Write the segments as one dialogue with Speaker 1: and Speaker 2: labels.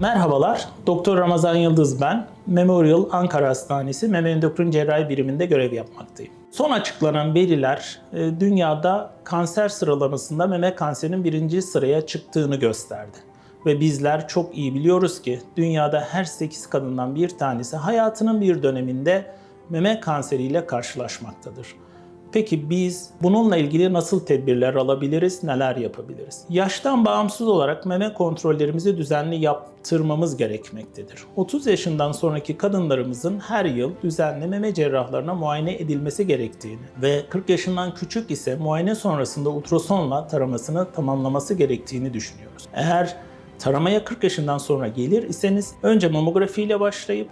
Speaker 1: Merhabalar, Doktor Ramazan Yıldız ben. Memorial Ankara Hastanesi Meme Endokrin Cerrahi Biriminde görev yapmaktayım. Son açıklanan veriler e, dünyada kanser sıralamasında meme kanserinin birinci sıraya çıktığını gösterdi. Ve bizler çok iyi biliyoruz ki dünyada her 8 kadından bir tanesi hayatının bir döneminde meme kanseriyle karşılaşmaktadır. Peki biz bununla ilgili nasıl tedbirler alabiliriz, neler yapabiliriz? Yaştan bağımsız olarak meme kontrollerimizi düzenli yaptırmamız gerekmektedir. 30 yaşından sonraki kadınlarımızın her yıl düzenli meme cerrahlarına muayene edilmesi gerektiğini ve 40 yaşından küçük ise muayene sonrasında ultrasonla taramasını tamamlaması gerektiğini düşünüyoruz. Eğer taramaya 40 yaşından sonra gelir iseniz önce mamografi ile başlayıp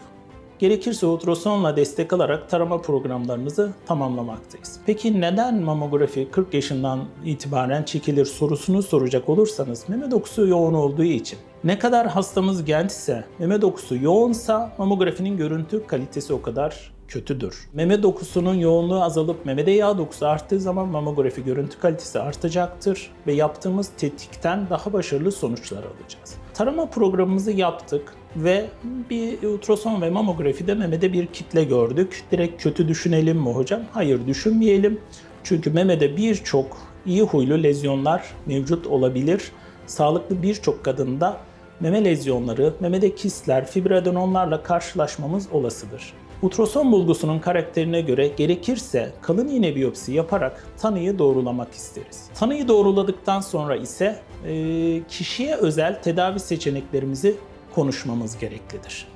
Speaker 1: Gerekirse ultrasonla destek alarak tarama programlarımızı tamamlamaktayız. Peki neden mamografi 40 yaşından itibaren çekilir sorusunu soracak olursanız meme dokusu yoğun olduğu için. Ne kadar hastamız gençse, meme dokusu yoğunsa mamografinin görüntü kalitesi o kadar kötüdür. Meme dokusunun yoğunluğu azalıp memede yağ dokusu arttığı zaman mamografi görüntü kalitesi artacaktır ve yaptığımız tetkikten daha başarılı sonuçlar alacağız. Tarama programımızı yaptık ve bir ultrason ve mamografide memede bir kitle gördük. Direkt kötü düşünelim mi hocam? Hayır düşünmeyelim. Çünkü memede birçok iyi huylu lezyonlar mevcut olabilir. Sağlıklı birçok kadında meme lezyonları, memede kistler, fibradenonlarla karşılaşmamız olasıdır. Ultrason bulgusunun karakterine göre gerekirse kalın iğne biyopsi yaparak tanıyı doğrulamak isteriz. Tanıyı doğruladıktan sonra ise kişiye özel tedavi seçeneklerimizi konuşmamız gereklidir.